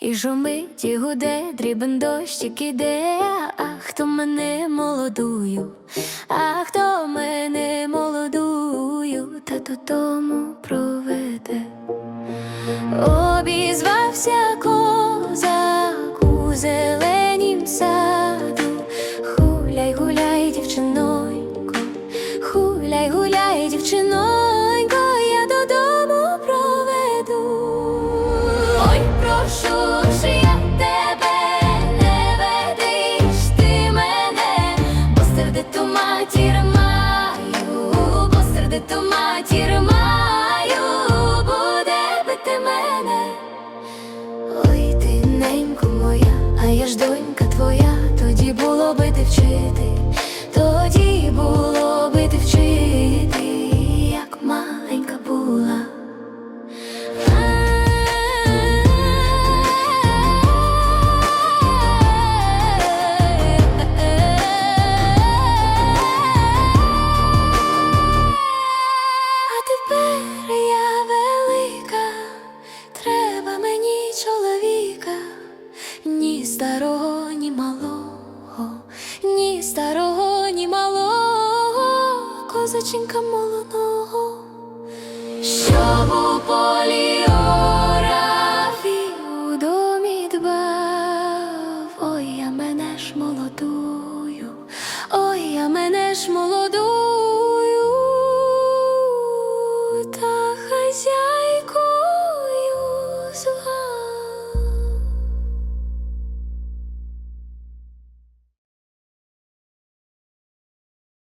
І жумить, і гуде, дрібен дощик іде, а хто мене молодую, а хто мене молодую, та додому проведе. Обізвався козак у зеленім саду, хуляй, гуляй, дівчинонько, хуляй, гуляй, дівчинонько, я твоя, тоді було би ти вчити, тоді було би ти вчити, Імперія велика, треба мені чоловіка, ні старого, ні малого, ні старого, ні малого, козаченка молодого, щоб у полі орафі домі дбав, ой, а мене ж молоду.